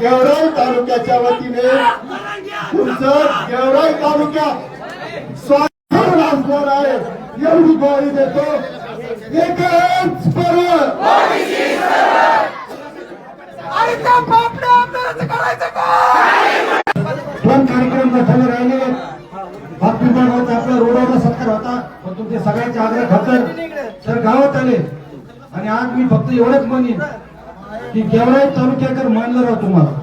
गेवराई तालुक्याच्या वतीने तुमचं गेवराई तालुक्यात स्वागत असणार आहे. एवढी ग्वाही देतो. एकच दोन कार्यक्रम मोठ्याने राहिले. बातमी बनवता आपला रोडवरला सत्कार होता. पण तुमचे सगळ्यांचे आग्रह खातर तर गावात आले. आणि आज मी फक्त एवढंच म्हणेन की गेवराई तालुक्याकर मानलं राव तुम्हाला.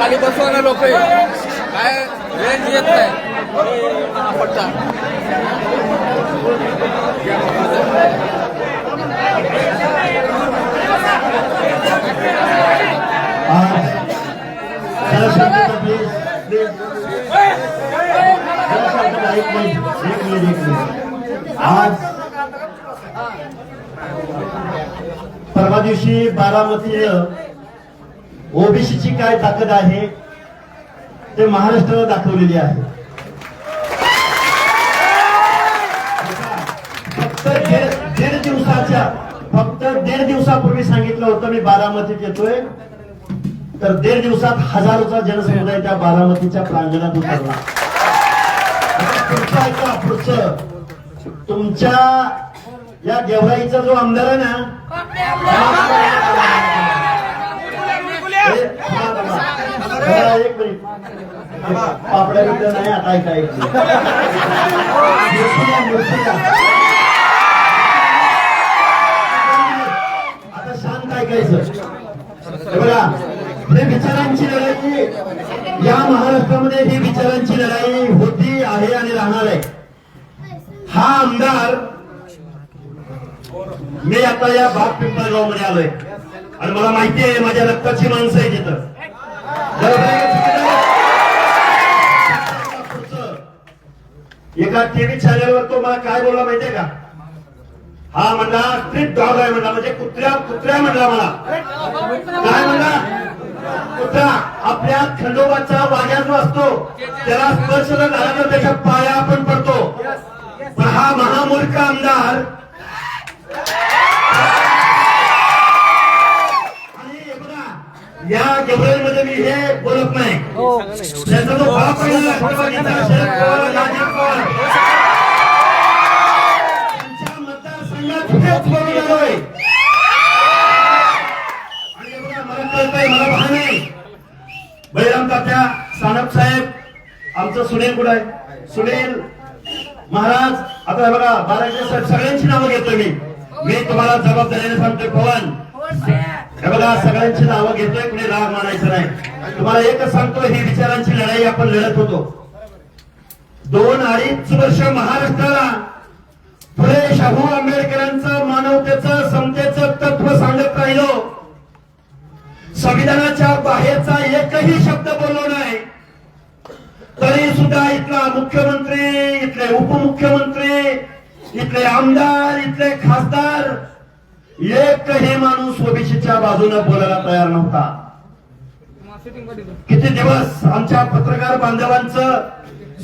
खाली बसवा ना लोक काय रेंज येत नाही पडता आज जरा शांतता please, please. जरा शांतता, एक मिनिट, एक मिनिट, एक मिनिट. आज परवा दिवशी बारामती ओबीसीची काय ताकद आहे ते महाराष्ट्राला दाखवलेली आहे. फक्त दीड दीड दिवसाच्या फक्त दीड दिवसापूर्वी सांगितलं होतं मी बारामतीत येतोय. तर दीड दिवसात हजारोचा जनसमुदाय त्या बारामतीच्या प्रांगणात उतरला. पुढचं ऐका पुढचं. तुमच्या या गेवराईचा जो आमदार आहे ना हे, थांबा, थांबा. जरा एक मिनिट. पापड्या नाही आता ऐका आता शांत ऐकायचं. बघा हे विचारांची लढाई या महाराष्ट्रामध्ये ही विचारांची लढाई होती आहे आणि राहणार आहे. हा आमदार मी आता या भाग पिंपळगावमध्ये आलोय. आणि मला माहिती आहे माझ्या रक्ताची माणसं आहे तिथं एका टीव्ही चॅनलवर तो मला काय बोलला माहितीये का? हा म्हणला स्ट्रीट डॉग आहे म्हणला म्हणजे कुत्र्या कुत्र्या म्हणला मला. काय म्हणला? कुत्रा आपल्या खंडोबाचा वाजा जो असतो त्याला स्पर्श झाला तर त्याच्या पाया आपण पडतो. पण हा महामूर्ख आमदार या गेवराईमध्ये मी हे बोलत नाही. त्याचा जो बाप आहे ना, राष्ट्रवादीचा शरद पवार पवार. त्यांच्या मतदारसंघात हेच बोलून आलोय. आणि हे बघा, मला कळतंय मला भान बळीराम तात्या सानप साहेब आमचं सुनील कुठं आहे? सुनील महाराज आता हे बघा बाराशे साहेब सगळ्यांची नावं घेतोय मी. मी तुम्हाला जबाबदारीने सांगतोय पवन. हे बघा सगळ्यांची नावं घेतोय कुणी राग मानायचं नाही. तुम्हाला एकच सांगतो ही विचारांची लढाई आपण लढत होतो. दोन अडीच वर्ष महाराष्ट्राला फुले शाहू आंबेडकरांचं मानवतेचं समतेचं तत्व सांगत राहिलो. संविधानाच्या बाहेरचा एकही शब्द बोललो नाही. तरी सुद्धा इथला मुख्यमंत्री इथले उपमुख्यमंत्री इथले आमदार इथले खासदार एकही माणूस ओबीसीच्या बाजूने बोलायला तयार नव्हता. किती दिवस आमच्या पत्रकार बांधवांचं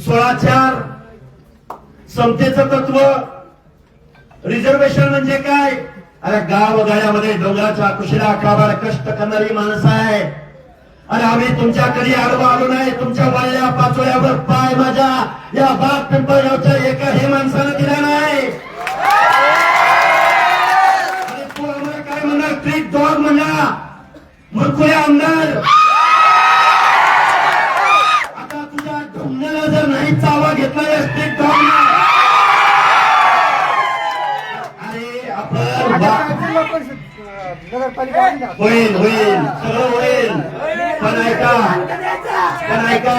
सोळा चार समतेचं तत्व रिझर्वेशन म्हणजे काय? अरे गाव गाड्यामध्ये डोंगराच्या कुशीला अकराबार कष्ट करणारी माणसं आहे अरे आम्ही तुमच्याकडे आडवा आलो नाही? तुमच्या वाळल्या पाचोळ्यावर पाय माझ्या. या बाग पिंपळगावच्या एकाही माणसानं दिला नाही. मूर्खुले आमदार? आता तुझ्या ढोंगण्याला जर नाही चावा घेतला या ट्रिक डॉग अरे आपण बा- होईल होईल. सगळं होईल. पण ऐका पण ऐका.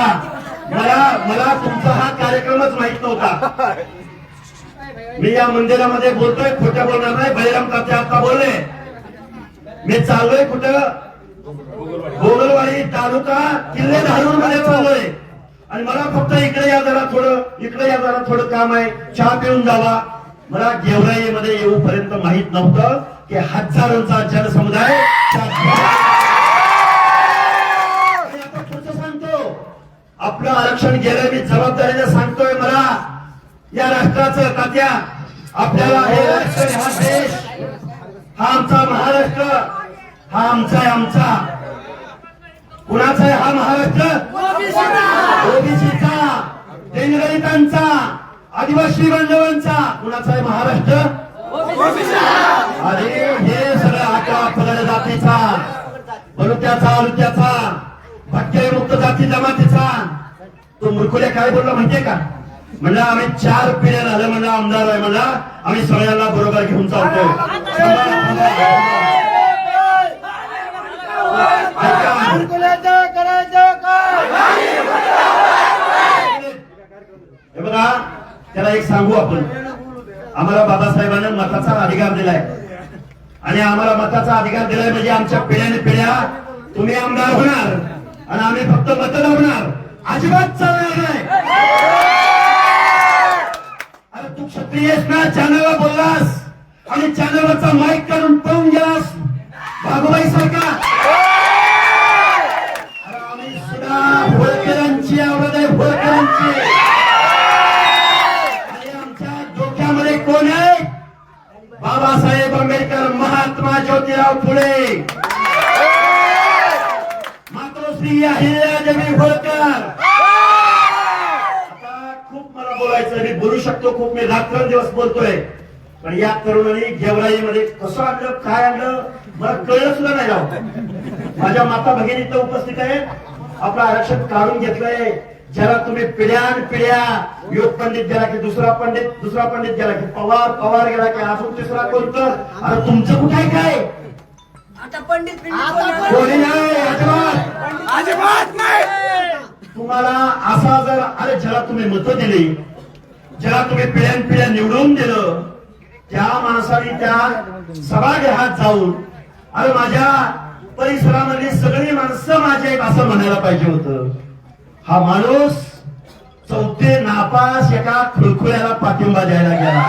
मला मला तुमचा हा कार्यक्रमच माहीत नव्हता. मी या मंदिरामध्ये बोलतोय खोट्या बोलणार नाही. बहिराम तात्या आता बोलले. मी चाललोय कुठं? गोगलवाडी तालुका किल्ले धारून मध्ये चाललोय. आणि मला फक्त इकडे या जरा थोडं इकडे या जरा थोडं काम आहे. चहा पिऊन जावा. मला गेवराईमध्ये येऊपर्यंत माहीत नव्हतं की हजारोंचा जनसमुदाय सांगतो. आपलं आरक्षण गेलं मी जबाबदारीने सांगतोय मला. या राष्ट्राचं तात्या आपल्याला हे राष्ट्र हा देश हा आमचा महाराष्ट्र. हा आमचा आहे आमचा. कुणाचा आहे हा महाराष्ट्र? ओबीसीचा. दलितांचा आदिवासी बांधवांचा. कुणाचा आहे महाराष्ट्र? अरे हे सगळं आका पगड जातीचा. बलुत्याचा अलुत्याचा. भटके मुक्त जाती जमातीचा तो मुरकुले काय बोलला माहितीये का? म्हणलं आम्ही चार पिढ्या झालं म्हणलं आमदार आहे म्हणला आम्ही सगळ्यांना बरोबर घेऊन चालतो का? त्याला एक सांगू आपण. आम्हाला बाबासाहेबांना मताचा अधिकार दिलाय. आणि आम्हाला मताचा अधिकार दिलाय म्हणजे आमच्या पिढ्याने पिढ्या तुम्ही आमदार होणार आणि आम्ही फक्त मत होणार. अजिबात चालणार नाही. अरे तू क्षत्रियस ना? चॅनलला बोललास. आणि चॅनलवरचा माईक काढून पळून गेलास. भागोबाई सारखा. अरे आम्ही सुद्धा होळकरांची आवड बाबासाहेब आंबेडकर महात्मा ज्योतिराव फुले. मातोश्री अहिल्यादेवी होळकर. आता खूप मला बोलायचं मी बोलू शकतो खूप मी रात्र दिवस बोलतोय. पण या तरुणांनी गेवराईमध्ये कसं आणलं काय आणलं मला कळलं सुद्धा नाही राव. माझ्या माता भगिनी इथं उपस्थित आहेत आपलं आरक्षण काढून घेतलंय. ज्याला तुम्ही पिढ्यान पिढ्या योग पंडित गेला की दुसरा पंडित दुसरा पंडित गेला की पवार पवार गेला की अजून तिसरा कोणतं अरे तुमचं कुठे आहे काय? आता पंडित कोणी नाही अजिबात. अजिबात नाही. तुम्हाला असा जर अरे ज्याला तुम्ही मतं दिली ज्याला तुम्ही पिढ्यान पिढ्या निवडून दिलं त्या माणसाने त्या सभागृहात जाऊन अरे माझ्या परिसरामधली सगळी माणसं माझी आहेत असं म्हणायला पाहिजे होतं. हा माणूस चौथे नापास एका खुळखुळ्याला पाठिंबा द्यायला गेला.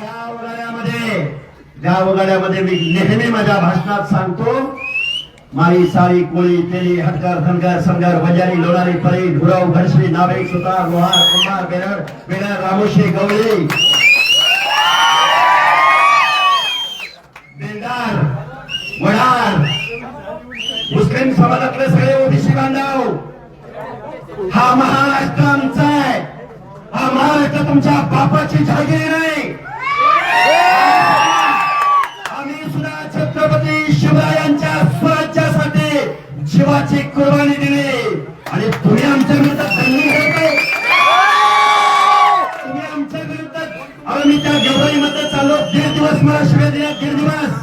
गावगाड्यामध्ये गावगाड्यामध्ये मी नेहमी माझ्या भाषणात सांगतो माई साळी कोळी तेली हटकर धनगर संगर बजारी लोणारी परी धुराव घडशी नावे सुतार लोहार कुंभार बेरड बेरड रामोशी गवळी. वडार मुस्लिम समाजातले सगळे ओबीसी बांधव हा महाराष्ट्र आमचा आहे. हा महाराष्ट्र तुमच्या बापाची जागीर आहे. आम्ही सुद्धा छत्रपती शिवरायांच्या स्वराज्यासाठी शिवाची कुर्बानी दिली. आणि तुम्ही आमच्या विरुद्ध दंगली करताय. तुम्ही आमच्या विरुद्ध अरे मी त्या गेवराई चाललो. दीड दिवस मला शिवाय दिला दीड दिवस.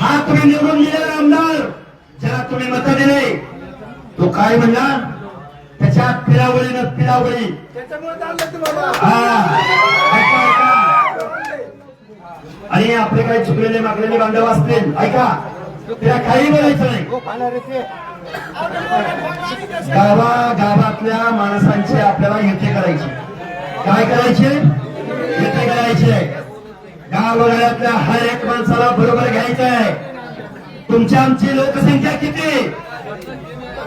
हा तुम्ही निवडून दिलेला आमदार. ज्याला तुम्ही मत दिले तो काय म्हणला? त्याच्या पिरावळी. हा. ऐका, ऐका. आणि आपले काही चुकलेले मागलेले बांधव असतील ऐका. त्याला काही बोलायचं नाही. गावा गावातल्या माणसांची आपल्याला युती करायची. काय करायचे? युती करायची. गावगाड्यातल्या हर एक माणसाला बरोबर घ्यायचं आहे तुमच्या आमची लोकसंख्या किती?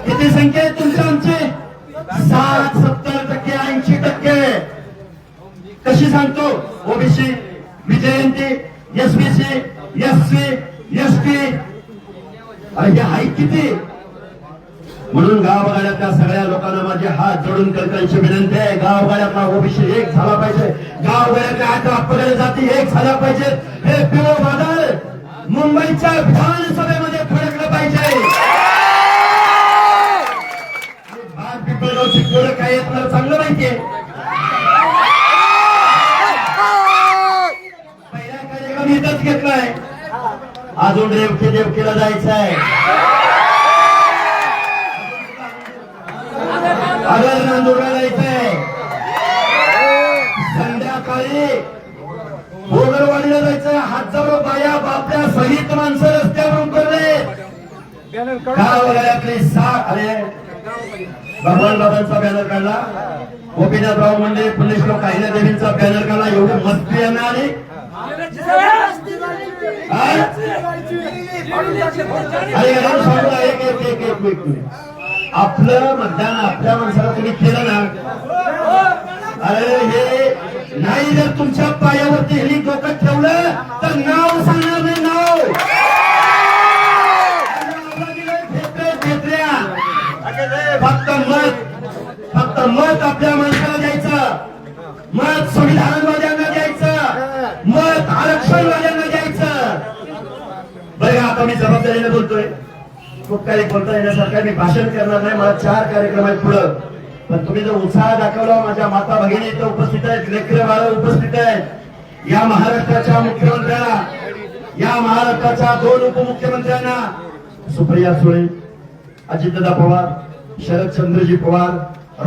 किती संख्या आहे तुमच्या आमची? साठ सत्तर टक्के ऐंशी टक्के. कशी सांगतो? ओबीसी विजयंती एसबीसी एससी एसटी. अरे हे आहे किती? म्हणून गावगाड्यातल्या सगळ्या लोकांना माझे हात जोडून कलकांची विनंती आहे. गावगाड्यातला ओबीसी एक झाला पाहिजे. गावगाड्यातल्या अठरा पगड जाती एक झाल्या पाहिजे. हे पिओ वादळ मुंबईच्या विधानसभेमध्ये फडकलं पाहिजे. पिंपळगावची पोरं काय आहेत मला चांगलं माहितीये. पहिला कार्यक्रम इथंच घेतलाय. अजून रेवके देवकेला जायचं आहे आगर नांदूरला जायचंय. संध्याकाळी हजारो बाया बापल्या सहित माणसं रस्त्यावरून करले गावगाड्यातले साठ अरे भगवान बाबांचा बॅनर काढला. गोपीनाथ राव म्हणजे पुणेश्वर काहिल्या देवींचा बॅनर काढला. एवढी मस्ती आहे ना आणि? एक एक एक एक एक आपलं मतदान आपल्या माणसाला तुम्ही केलं ना? अरे हे नाही जर तुमच्या पायावरती हेली डोकं ठेवलं तर नाव सांगणार नाही नाव. फक्त मत फक्त मत आपल्या माणसाला द्यायचं. मत संविधानवाद्यांना द्यायचं. मत आरक्षणवाद्यांना द्यायचं. बघा आता मी जबाबदारीने बोलतोय. खूप काही बोलता येण्यासारखं मी भाषण करणार नाही. मला चार कार्यक्रम आहेत पुढं. पण तुम्ही जो उत्साह दाखवला माझ्या माता भगिनी इथं उपस्थित आहेत लेकरे बाळ उपस्थित आहेत. या महाराष्ट्राच्या मुख्यमंत्र्यांना या महाराष्ट्राच्या दोन उपमुख्यमंत्र्यांना सुप्रिया सुळे अजितदादा पवार शरदचंद्रजी पवार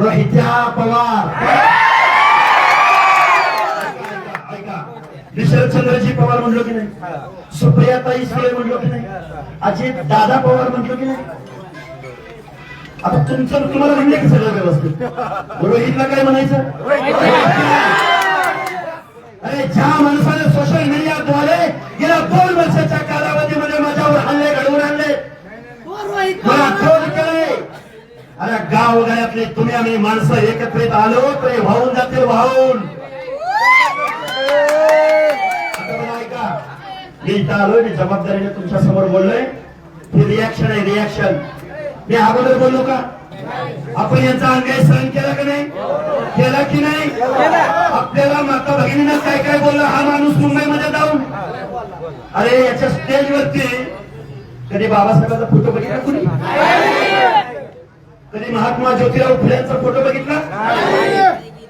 रोहित्या पवार. शरदचंद्रजी पवार म्हणलो की नाही? सुप्रियाताई सुळे म्हणलो की नाही? अजित दादा पवार म्हणलो की नाही? आता तुमचं तुम्हाला म्हणले की सगळं व्यवस्थित रोहितला काय म्हणायचं? अरे ज्या माणसाने सोशल मीडियाद्वारे गेल्या दोन वर्षाच्या कालावधीमध्ये माझ्यावर हल्ले घडवून आणले. मला केले अरे गाव गायातले तुम्ही आम्ही माणसं एकत्रित आलो तर वाहून जातील वाहून. मी इथं आलोय मी जबाबदारीने तुमच्यासमोर बोललोय. ही रिॲक्शन आहे रिॲक्शन मी अगोदर बोललो का? आपण यांचा अन्याय सहन केला की नाही? केला की नाही? आपल्याला माता भगिनीनं काय काय बोललं हा माणूस मुंबईमध्ये जाऊन. अरे याच्या स्टेजवरती कधी बाबासाहेबांचा फोटो बघितला कुणी? कधी महात्मा ज्योतिराव फुलेंचा फोटो बघितला?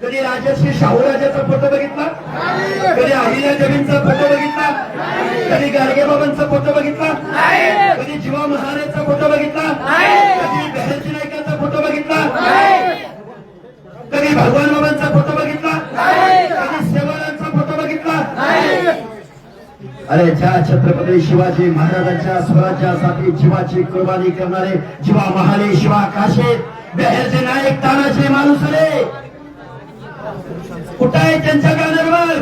कधी राजश्री शाहूराजाचा फोटो बघितला? कधी अहिल्या जमीनचा फोटो बघितला? कधी गाडगे बाबांचा फोटो बघितला? कधी जीवा महाराजचा फोटो बघितला? कधी बहरजी नाईकांचा फोटो बघितला? कधी भगवान बाबांचा फोटो बघितला? कधी सेवालांचा फोटो बघितला? अरे ज्या छत्रपती शिवाजी महाराजांच्या स्वराज्यासाठी जीवाची कुर्बानी करणारे जीवा महाले शिवा काशे बेहरचे नायक तानाचे माणूस रे कुठं आहे त्यांच्या बॅनरवर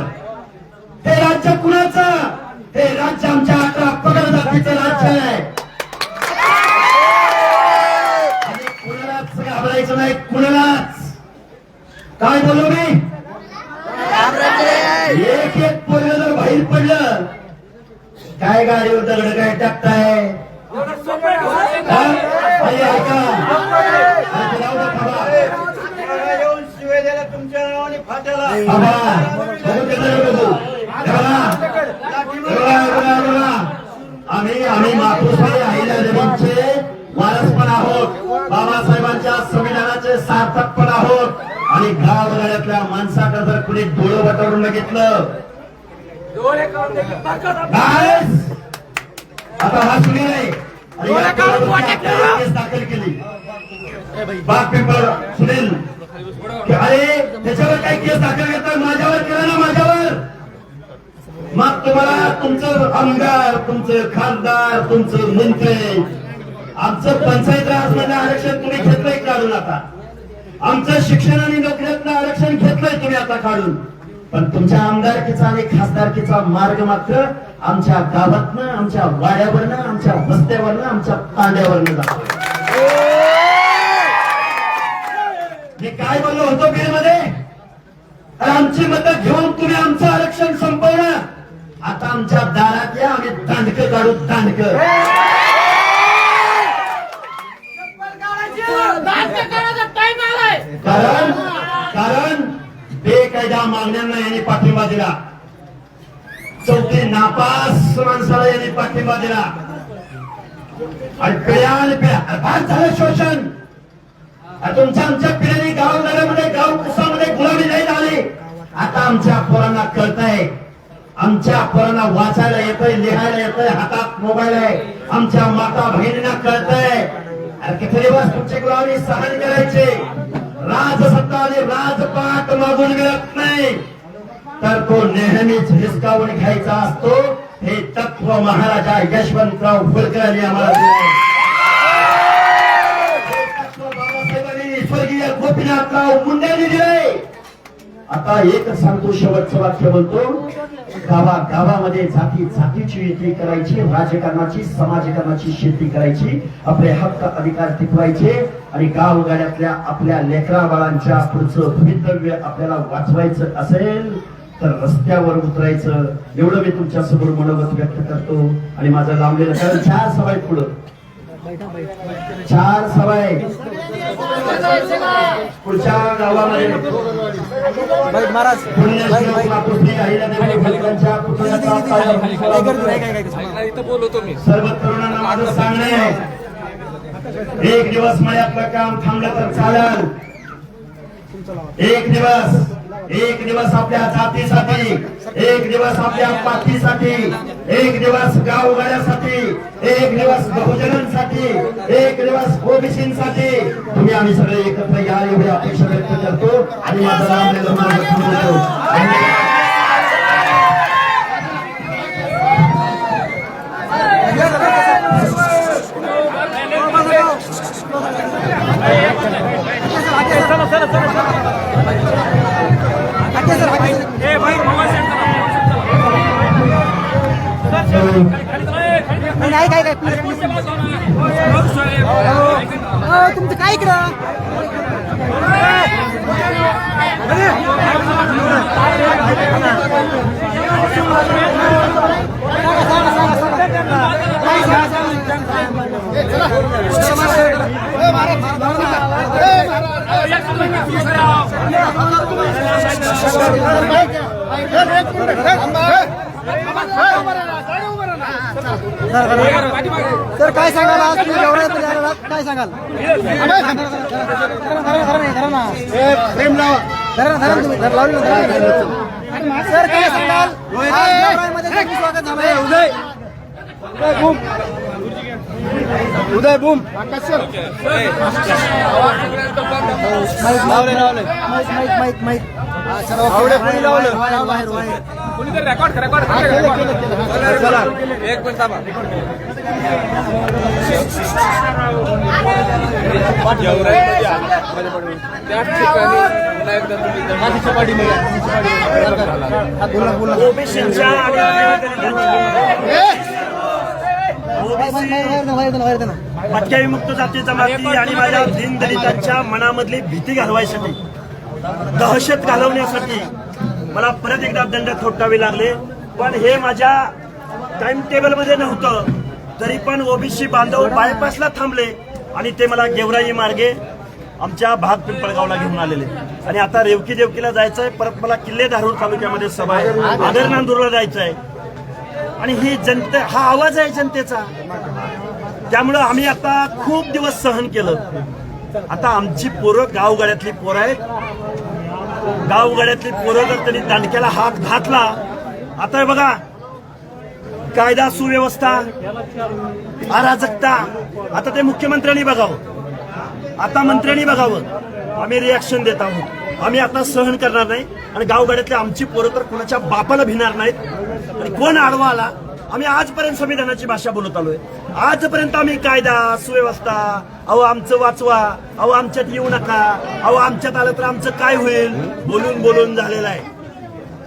हे राज्य कुणाचं? हे राज्य आमच्या अकरा पगड जातीचं राज्य आहे. बाग सुनील. अरे त्याच्यावर काही केस दाखल घेतात माझ्यावर केला ना माझ्यावर. मग तुम्हाला तुमचं आमदार तुमचं खासदार तुमचं मंत्री आमचं पंचायत राजमध्ये आरक्षण तुम्ही घेतलंय काढून आता. आमचं शिक्षण आणि नोकऱ्यातलं आरक्षण घेतलंय तुम्ही आता काढून. पण तुमच्या आमदारकीचा आणि खासदारकीचा मार्ग मात्र आमच्या गावातनं आमच्या वाड्यावरनं आमच्या वस्त्यावरनं आमच्या तांड्यावरनं जातो मी काय बोललो होतो बीडमध्ये आमची मतं घेऊन तुम्ही आमचं आरक्षण संपवलं. आता आमच्या दारात या आम्ही दांडक काढू दांडक. कारण कारण बेकायदा मागण्यांना यांनी पाठिंबा दिला. चौथी नापास माणसाला यांनी पाठिंबा दिला. आणि पिढ्यान पिढ्या झालं शोषण. तुमच्या आमच्या गाव गावगाड्यामध्ये गाव कुसामध्ये गुलामी नाही झाली. आता आमच्या पोरांना कळतंय. आमच्या पोरांना वाचायला येतंय लिहायला येतंय हातात मोबाईल आहे. आमच्या माता बहिणींना कळतंय. अरे किती दिवस तुमचे गुलामी सहन करायचे? राजसत्ता आणि राजपाट मागून मिळत नाही. तर तो नेहमीच हिसकावून घ्यायचा असतो. हे तत्व महाराजा यशवंतराव फुलकर यांनी आम्हाला दिले. स्वर्गीय गोपीनाथराव मुंड्यांनी दिलंय. आता एक सांगतो शेवटचं वाक्य बोलतो. गावा गावामध्ये जाती जातीची युती करायची राजकारणाची समाजकारणाची शेती करायची आपले हक्क अधिकार टिकवायचे आणि गावगाड्यातल्या आपल्या लेकरा बाळांच्या पुढचं भवितव्य आपल्याला वाचवायचं असेल तर रस्त्यावर उतरायचं. एवढं मी तुमच्यासमोर मनोगत व्यक्त करतो. आणि माझं लांबलेलं कारण चार सवाय पुढं. चार सवाय पुढच्या गावामध्ये इथं बोलवतो मी सर्व तरुणांना माझं सांगणं आहे. एक दिवस मळ्यातलं काम थांबलं तर चालेल एक दिवस एक दिवस आपल्या जातीसाठी एक दिवस आपल्या पाठीसाठी एक दिवस गावगाड्यासाठी एक दिवस बहुजनांसाठी एक दिवस ओबीसीसाठी. तुम्ही आम्ही सगळे एकत्र या एवढी अपेक्षा व्यक्त करतो आणि माझं सर काय सांगाल? स्वागत उदय. उदय बुम. लावले लावले माईक माईक माईक माईक बाहेर बाहेर. कोणीतरी रेकॉर्ड कर रेकॉर्ड एक मिनिट थांबा. त्याच ठिकाणी पुन्हा एकदा तुम्ही ओबीसीच्या विमुक्त जाती जमाती आणि माझ्या दीनदलितांच्या मनामधली भीती घालवायसाठी दहशत घालवण्यासाठी मला परत एकदा दंड थोटावे लागले. पण हे माझ्या टाइम टेबलमध्ये नव्हतं. तरी पण ओबीसी बांधव बायपासला थांबले आणि ते मला गेवराई मार्गे आमच्या भाग पिंपळगावला घेऊन आलेले. आणि आता रेवकी देवकीला जायचंय परत मला किल्ले धारूर तालुक्यामध्ये सभा आहे. आदर नांदूरला जायचंय. आणि ही जनते हा आवाज आहे जनतेचा. त्यामुळं आम्ही आता खूप दिवस सहन केलं. आता आमची पोरं गावगाड्यातली पोरं आहेत. गावगाड्यातली पोरं जर त्यांनी दांडक्याला हात घातला आता हे बघा कायदा सुव्यवस्था अराजकता आता ते मुख्यमंत्र्यांनी बघावं. आता मंत्र्यांनी बघावं. आम्ही रिॲक्शन देत आहोत. आम्ही आता सहन करणार नाही. आणि गावगाड्यातली आमची पोरं तर कोणाच्या बापाला भिणार नाहीत. आणि कोण आडवा आला? आम्ही आजपर्यंत संविधानाची भाषा बोलत आलोय. आजपर्यंत आम्ही कायदा सुव्यवस्था अहो आमचं वाचवा अहो आमच्यात येऊ नका अहो आमच्यात आलं तर आमचं काय होईल? बोलून बोलून झालेलं आहे.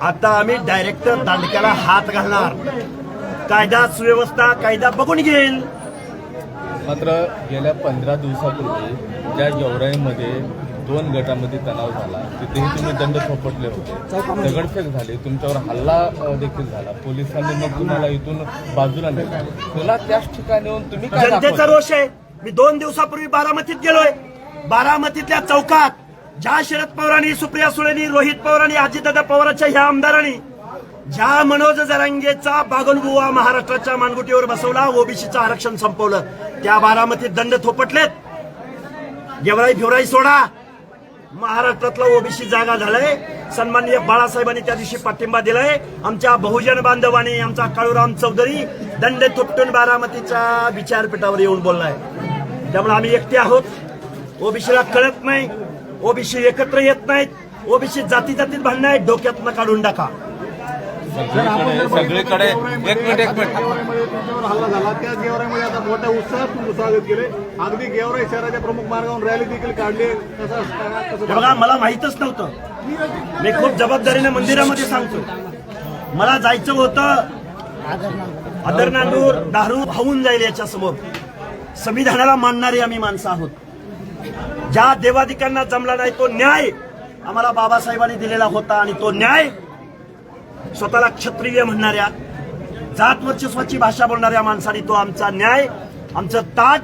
आता आम्ही डायरेक्ट दांडक्याला हात घालणार. कायदा सुव्यवस्था कायदा बघून घेईल. मात्र गेल्या पंधरा दिवसापूर्वी ज्या गेवराईमध्ये दोन गटामध्ये तणाव झाला. तिथेही तुम्ही दंड थोपटले होते. दगडफेक झाली. तुमच्यावर हल्ला देखील झाला. पोलिसांनी मग तुम्हाला इथून बाजूला नेलं. तुला त्याच ठिकाणी येऊन तुम्ही काय जनतेचा रोष आहे. मी दोन दिवसापूर्वी बारामतीत गेलोय. बारामतीतल्या चौकात ज्या शरद पवारांनी सुप्रिया सुळेनी रोहित पवारांनी अजितदादा पवारांच्या ह्या आमदारांनी ज्या मनोज जरांगेचा बागलबुवा महाराष्ट्राच्या मानगुटीवर बसवला ओबीसीचं आरक्षण संपवलं. त्या बारामतीत दंड थोपटलेत. गेवराई भिवराई सोडा. महाराष्ट्रातला ओबीसी जागा झालाय. सन्माननीय बाळासाहेबांनी त्या दिवशी पाठिंबा दिलाय. आमच्या बहुजन बांधवांनी आमचा काळूराम चौधरी दंड थुपटून बारामतीच्या विचारपीठावर येऊन बोललाय. त्यामुळे आम्ही एकटे आहोत. ओबीसीला कळत नाही. ओबीसी एकत्र येत नाहीत. ओबीसी जाती जातीत भांडणं आहेत. डोक्यातनं काढून टाका. सगळीकडे सगळीकडे एक मिनिट एक मिनिट. तुमच्यावर हल्ला झाला. त्या गेवराईमध्ये आता मोठ्या उत्साहात स्वागत केले. अगदी गेवराई शहराच्या प्रमुख मार्गावरून रॅली देखील काढली. हे बघा मला माहितच नव्हतं. मी खूप जबाबदारीने मंदिरामध्ये सांगतो मला जायचं होतं आदरनांदूर दारू वाहून जाईल याच्या समोर संविधानाला मानणारी आम्ही माणसं आहोत. ज्या देवाधिकांना जमला नाही तो न्याय आम्हाला बाबासाहेबांनी दिलेला होता आणि तो न्याय स्वतःला क्षत्रिय म्हणणाऱ्या जात वर्चस्वाची भाषा बोलणाऱ्या माणसाने तो आमचा न्याय आमचं ताट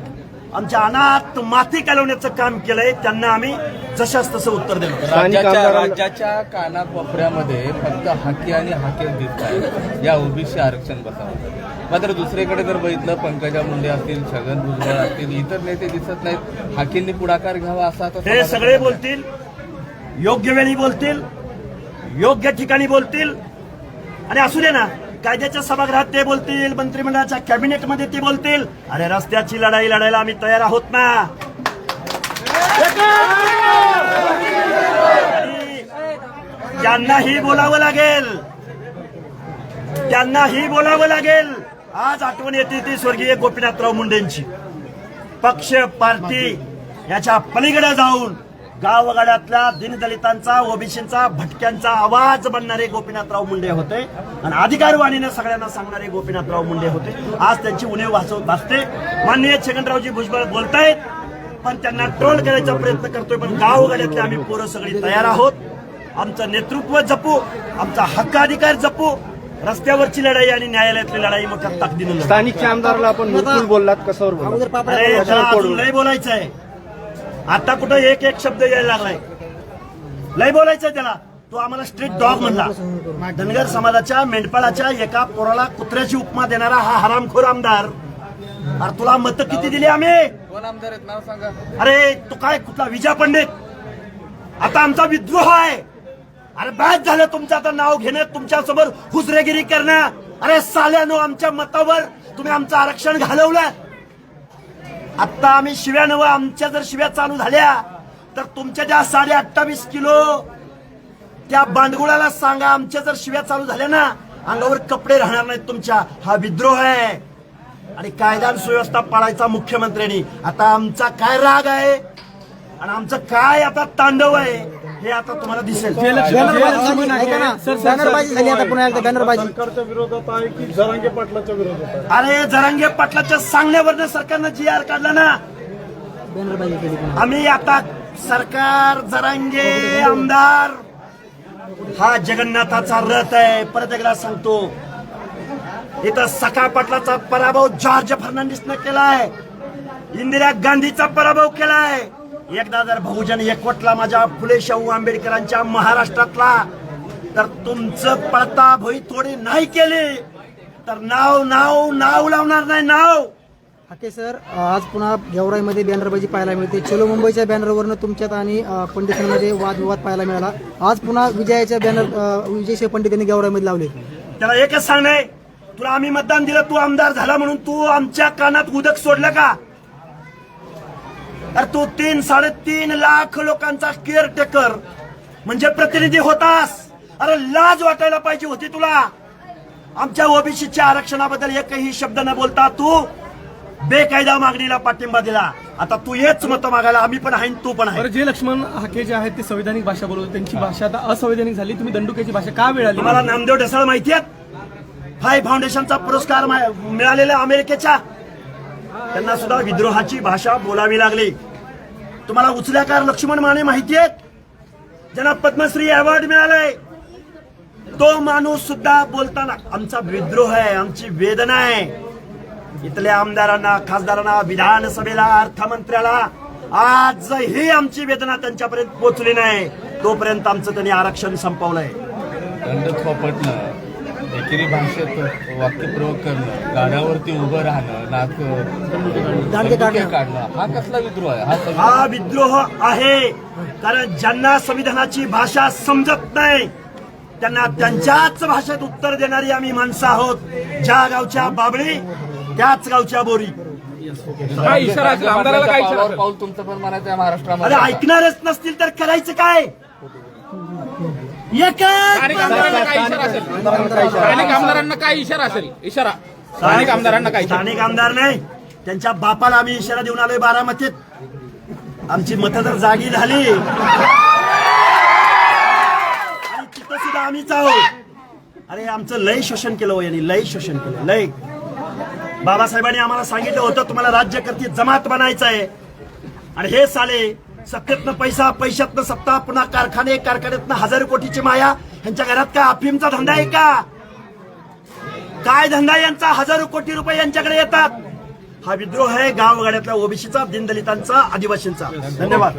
आमच्या अनाथ माती कालवण्याचं काम केलंय त्यांना आम्ही जशाच तसं उत्तर दिलं राज्याच्या राज्याच्या कानात कोपऱ्यामध्ये फक्त हाकी आणि हाकेच दिसत आहे. या ओबीसी आरक्षण बसावं. मात्र दुसरीकडे जर बघितलं पंकजा मुंडे असतील छगन भुजबळ असतील इतर नेते दिसत नाहीत. हाकींनी पुढाकार घ्यावा असा हे समाजाचा सगळे बोलतील योग्य वेळी बोलतील योग्य ठिकाणी बोलतील आणि असू दे ना. कायद्याच्या सभागृहात ते बोलतील मंत्रिमंडळाच्या कॅबिनेटमध्ये ते बोलतील. अरे रस्त्याची लढाई लढायला आम्ही तयार आहोत ना. त्यांनाही बोलावं लागेल. त्यांनाही बोलावं लागेल. आज आठवण येते ती स्वर्गीय गोपीनाथराव मुंडेंची. पक्ष पार्टी याच्या पलीकडे जाऊन गावगाड्यातल्या दिनदलितांचा ओबीसींचा भटक्यांचा आवाज बनणारे गोपीनाथराव मुंडे होते. आणि अधिकारवाणीने सगळ्यांना सांगणारे गोपीनाथराव मुंडे होते. आज त्यांची उणीव वाचव भासते माननीय छगनरावजी भुजबळ बोलतायत पण त्यांना ट्रोल करायचा प्रयत्न करतोय पण गावगाड्यातले आम्ही पोरं सगळी तयार आहोत. आमचं नेतृत्व जपू आमचा हक्काधिकार जपू. रस्त्यावरची लढाई आणि न्यायालयातली लढाई मोठ्या ताकदीनं लढू. स्थानिकच्या आमदाराला आपण बोललात लय बोलायचं आहे आता कुठं एक एक शब्द यायला लागलाय. लय बोलायचंय त्याला. तो आम्हाला स्ट्रीट डॉग म्हणला. धनगर समाजाच्या मेंढपाळाच्या एका पोराला कुत्र्याची उपमा देणारा हा हरामखोर आमदार. अरे तुला मत किती दिली आम्ही? कोण आमदार आहेत? नाव सांगा. अरे तू काय कुठला विजय पंडित? आता आमचा विद्रोह आहे. अरे बॅच झालं तुमचं आता नाव घेणं तुमच्यासमोर हुजरेगिरी करणं. अरे साल्यानो आमच्या मतावर तुम्ही आमचं आरक्षण घालवलं. आत्ता आम्ही शिव्या नव आमच्या जर शिव्या चालू झाल्या तर तुमच्या ज्या साडे अठ्ठावीस किलो त्या बांडगुळाला सांगा आमच्या जर शिव्या चालू झाल्या ना अंगावर कपडे राहणार नाहीत तुमच्या. हा विद्रोह आहे. आणि कायदा सुव्यवस्था पाळायचा मुख्यमंत्र्यांनी. आता आमचा काय राग आहे? आणि आमचं काय आता तांडव आहे? हे आता तुम्हाला दिसेल. बॅनरबाजी झाली आता पुन्हा एकदा बॅनरबाजी सरकारच्या विरोधात आहे की जरांगे पाटलाच्या विरोधात आहे? अरे जरांगे पाटलाच्या सांगण्यावरनं सरकारनं जी आर काढला ना बॅनरबाजी केली पुन्हा आम्ही आता सरकार जरांगे आमदार हा जगन्नाथाचा रथ आहे. परत एकदा सांगतो इथं सखा पाटलाचा पराभव जॉर्ज फर्नांडिसनं केलाय. इंदिरा गांधीचा पराभव केलाय. एकदा जर बहुजन एकवटला माझ्या फुले शाहू आंबेडकरांच्या महाराष्ट्रातला तर तुमचं पळता भोई थोडी नाही केली. तर नाव नाव नाव लावणार नाही नाव. हाके सर आज पुन्हा गेवराईमध्ये बॅनरबाजी पाहायला मिळते. चलो मुंबईच्या बॅनरवरनं तुमच्यात आणि पंडितांमध्ये वादविवाद पाहायला मिळाला. आज पुन्हा विजयाच्या बॅनर अ, विजयशिव पंडित यांनी गेवराईमध्ये लावले. त्याला एकच सांगणे तुला आम्ही मतदान दिलं तू आमदार झाला म्हणून तू आमच्या कानात उदक सोडलं का? अरे तू तीन साडेतीन लाख लोकांचा केअर टेकर म्हणजे प्रतिनिधी होतास. अरे लाज वाटायला पाहिजे होती तुला. आमच्या ओबीसीच्या आरक्षणाबद्दल एकही शब्द न बोलता तू बेकायदा मागणीला पाठिंबा दिला. आता तू येच मत मागायला आम्ही पण आहे तू पण आहे. जे लक्ष्मण हाके जे आहेत ते संवैधानिक भाषा बोलवतात. त्यांची भाषा आता असंवैधानिक झाली. तुम्ही दंडुक्याची भाषा का वेळ आली तुम्हाला नामदेव ढसाळ माहिती आहेत? फाय फाउंडेशनचा पुरस्कार मिळालेला अमेरिकेच्या. त्यांना सुद्धा विद्रोहाची भाषा बोलावी लागली. तुम्हाला उचल्याकार लक्ष्मण माने माहिती आहेत ज्यांना पद्मश्री अवॉर्ड मिळालाय. तो माणूस सुद्धा बोलताना आमचा विद्रोह आहे आमची वेदना आहे. इथल्या आमदारांना खासदारांना विधानसभेला अर्थमंत्र्याला आजही आमची वेदना त्यांच्यापर्यंत पोहोचली नाही. तोपर्यंत आमचं त्यांनी आरक्षण संपवलंय. एकेरी भाषेत वाक्यप्रयोग करणं गाड्यावरती उभं राहणं नाक काढणं. हा कसला विद्रोह आहे? हा हा विद्रोह आहे. कारण ज्यांना संविधानाची भाषा समजत नाही त्यांना त्यांच्याच भाषेत उत्तर देणारी आम्ही माणसं आहोत. ज्या गावच्या बाबळी त्याच गावच्या बोरी? पाऊल तुमचं पण म्हणायचं आहे महाराष्ट्रामध्ये. ऐकणारच नसतील तर करायचं काय? स्थानिक आमदारांना काय इशारा असेल. स्थानिक आमदारांना काय इशारा असेल. इशारा. स्थानिक आमदारांना काय इशारा. स्थानिक आमदार नाही. त्यांच्या बापाला आम्ही इशारा देऊन आलोय बारामतीत. आमची मतं जर जागी झाली. आणि तिथं सुद्धा आम्हीच आहोत. अरे आमचं लय शोषण केलं हो यांनी. लय शोषण केलं. लय. बाबासाहेबांनी आम्हाला सांगितलं होतं तुम्हाला राज्यकर्ती जमात बनायचं आहे. आणि हे साले सत्तेतनं पैसा पैशातनं सत्ता पुन्हा कारखाने कारखान्यातनं हजारो कोटीची माया. यांच्या घरात काय अफीमचा धंदा आहे का? काय धंदा यांचा? हजारो कोटी रुपये यांच्याकडे येतात. हा विद्रोह आहे गावगाड्यातल्या ओबीसीचा दिनदलितांचा आदिवासींचा. धन्यवाद.